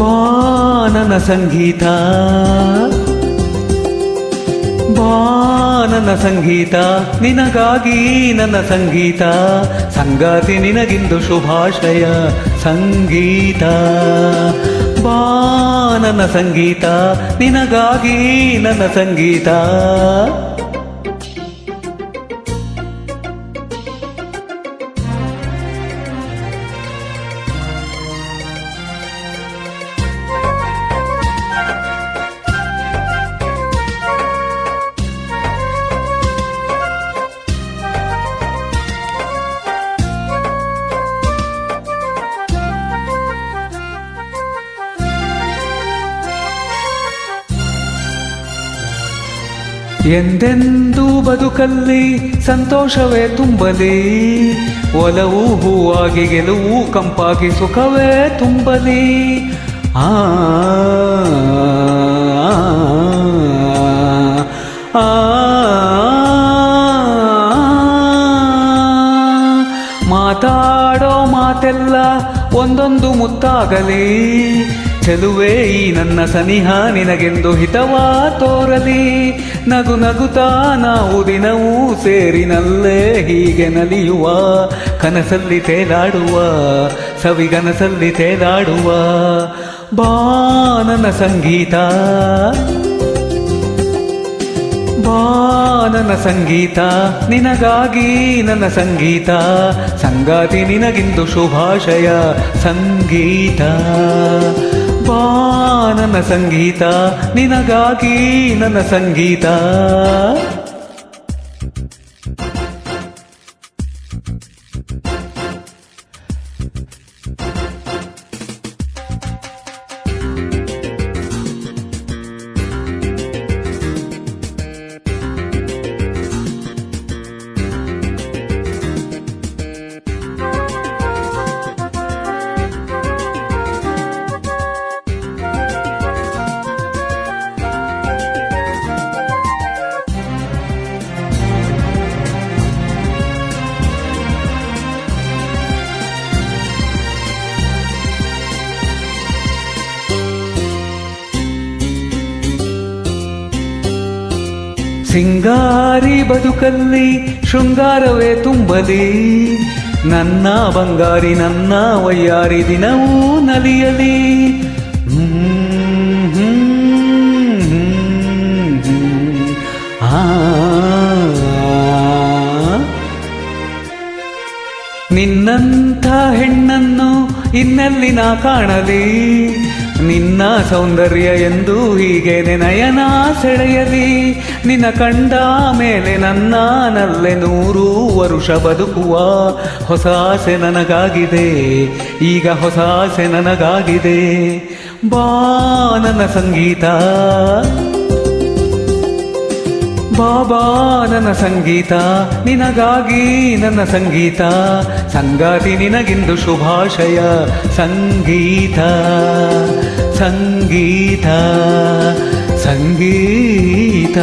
ಬಾ ನನ್ನ ಸಂಗೀತ. ಬಾನನ ಸಂಗೀತ, ನಿನಗಾಗಿ ನನ್ನ ಸಂಗೀತ. ಸಂಗಾತಿ ನಿನಗಿಂದು ಶುಭಾಶಯ, ಸಂಗೀತ. ಬಾನನ ಸಂಗೀತ, ನಿನಗಾಗಿ ನನ್ನ ಸಂಗೀತ. ಎಂದೆಂದೂ ಬದುಕಲ್ಲಿ ಸಂತೋಷವೇ ತುಂಬಲಿ ಒಲವು ಹೂವಾಗಿ ಗೆಲುವು ಕಂಪಾಗಿ ಸುಖವೇ ತುಂಬಲಿ ಆ ಮಾತಾಡೋ ಮಾತೆಲ್ಲ ಒಂದೊಂದು ಮುತ್ತಾಗಲಿ ಚೆಲುವೆ ಈ ನನ್ನ ಸನಿಹ ನಿನಗೆಂದು ಹಿತವಾ ತೋರಲಿ? ನಗು ನಗುತ್ತಾ ನಾವು ದಿನವೂ ಸೇರಿನಲ್ಲೇ ಹೀಗೆ ನಲಿಯುವ, ಕನಸಲ್ಲಿ ತೇಲಾಡುವ, ಸವಿಗನಸಲ್ಲಿ ತೇಲಾಡುವ. ಬಾ ನನ್ನ ಸಂಗೀತ. ಬಾ ನನ್ನ ಸಂಗೀತ. ನಿನಗಾಗಿ ನನ್ನ ಸಂಗೀತ. ಸಂಗಾತಿ ನಿನಗಿಂದು ಶುಭಾಶಯ, ಸಂಗೀತ. ಬಾ ನನ್ನ ಸಂಗೀತ ನಿನಗಾಗಿ ನನ್ನ ಸಂಗೀತ. ಸಿಂಗಾರಿ ಬದುಕಲ್ಲಿ ಶೃಂಗಾರವೇ ತುಂಬಲಿ ನನ್ನ ಬಂಗಾರಿ ನನ್ನ ವಯ್ಯಾರಿ ದಿನವೂ ನಲಿಯಲಿ ನಿನ್ನಂಥ ಹೆಣ್ಣನ್ನು ಇನ್ನೆಲ್ಲಿ ನಾ ಕಾಣಲಿ ನಿನ್ನ ಸೌಂದರ್ಯ ಎಂದು ಹೀಗೆ ನಯನ ಸೆಳೆಯಲಿ. ನಿನ್ನ ಕಂಡ ಮೇಲೆ ನನ್ನ ನಲ್ಲೆ ನೂರು ವರುಷ ಬದುಕುವ ಹೊಸ ಆಸೆ ನನಗಾಗಿದೆ. ಈಗ ಹೊಸ ಆಸೆ ನನಗಾಗಿದೆ. ಬಾ ನನ್ನ ಸಂಗೀತ. ಬಾಬಾ ನನ್ನ ಸಂಗೀತ ನಿನಗಾಗಿ ನನ್ನ ಸಂಗೀತ. ಸಂಗಾತಿ ನಿನಗಿಂದು ಶುಭಾಶಯ ಸಂಗೀತ ಸಂಗೀತ ಸಂಗೀತ.